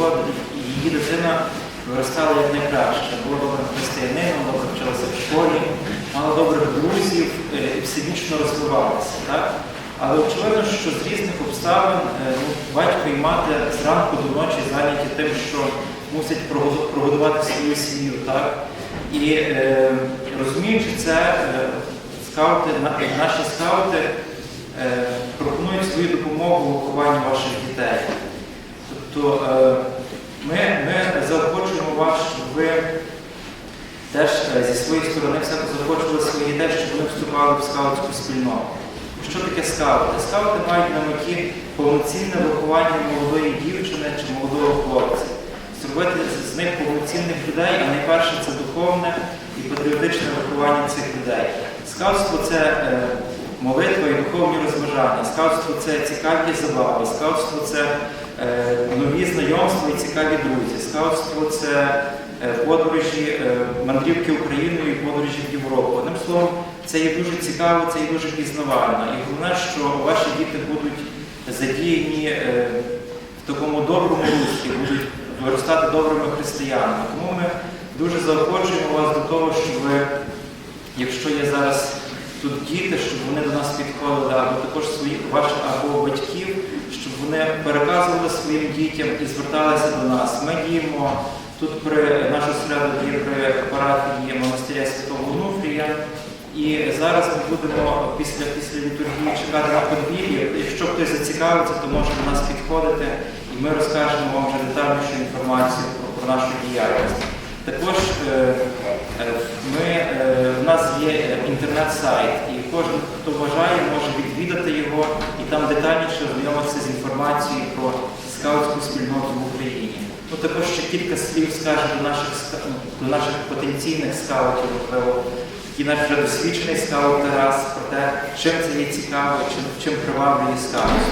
його її дитина виростала як найкраще. Була добрим християнином, добре вчилася в школі, мала добрих друзів е, і всебічно розвивалася. Так? Але очевидно, що з різних обставин е, ну, батько і мати зранку до ночі зайняті тим, що мусять прогодувати свою сім'ю. Так? І е, розуміючи це, е, скаути, на- наші скаути е, пропонують свою допомогу у вихованні ваших дітей. Тобто е, ми, ми заохочуємо вас, щоб ви теж е, зі своєї сторони все заохочували своїх дітей, щоб вони вступали в скаутську спільноту. Що таке скаути? Скаути мають на меті повноцінне виховання молодої дівчини чи молодого хлопця. Зробити з- з них повноцінних людей, а найперше це духовне і патріотичне виховання цих людей. Скаутство це е, молитва і духовні розважання. Скаутство це цікаві забави, скаутство це е, нові знайомства і цікаві друзі. Скаутство це е, подорожі, е, мандрівки Україною і подорожі в Європу. Одним словом, це є дуже цікаво, це є дуже пізнавально. І головне, що ваші діти будуть задіяні е, в такому доброму руслі, будуть виростати добрими християнами. Тому ми дуже заохочуємо вас до того, щоб ви, якщо є зараз тут діти, щоб вони до нас підходили, або також своїх ваших або батьків, щоб вони переказували своїм дітям і зверталися до нас. Ми діємо тут при наш осередок є парафії монастиря Святого Онуфрія. І зараз ми будемо після, після літургії чекати на подвір'ї. Якщо хтось зацікавиться, то може до нас підходити, і ми розкажемо вам вже детальнішу інформацію про, про нашу діяльність. Також е, е, ми, е, в нас є інтернет-сайт, і кожен, хто бажає, може відвідати його і там детальніше ознайомитися з інформацією про скаутську спільноту в Україні. Ну, також ще кілька слів скаже до наших, ну, до наших потенційних скаутів, можливо, такий наш вже досвідчений скаут Тарас про те, чим це є цікаво, чим, чим приваблює скаут.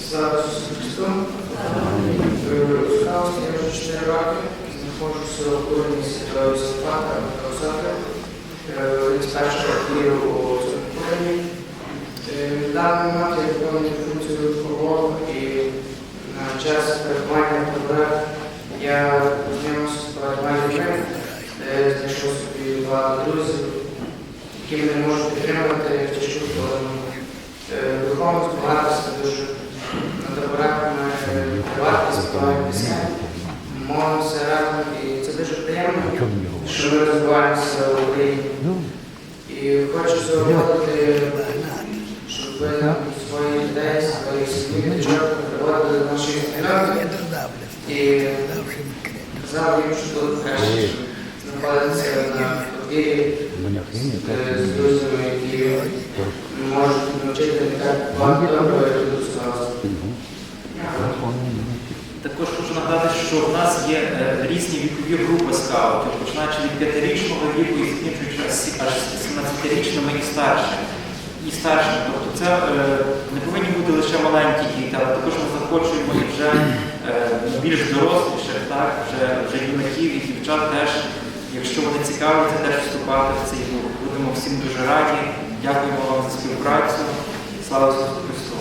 Ісусу Христу. Я вже 4 роки. Знаходжуся у курені Святого Сифата Каусака. Один з перших років у цьому курені. В даний момент я виконую функцію вихового і на час перебування таборах я познайомився з де знайшов собі багато друзів, які мене можуть підтримувати в тяжку сторону. Е, Духовно збагатися дуже на таборах ми приватно співаємо пісні, молимося разом, і це дуже приємно, що ми розвиваємося в Україні. І хочу зауважити, щоб ви свої дітей, свої сім'ї, дівчат приводили до нашої спільноти. І їм, що тут краще знаходитися на подвір'ї е, з друзями, які можуть навчити не так багато як тут сказали. Також хочу нагадати, що в нас є е, різні вікові групи скаутів, починаючи від п'ятирічного віку і аж 17-річними і старшими. І старшими. Тобто це е, не повинні бути лише маленькі діти, але також ми захочуємо і вже е, більш доросліших, так, вже, вже юнаків і дівчат теж, якщо вони цікавляться, теж вступати в цей рух. Будемо всім дуже раді. Дякуємо вам за співпрацю. Слава Ісусу Христу!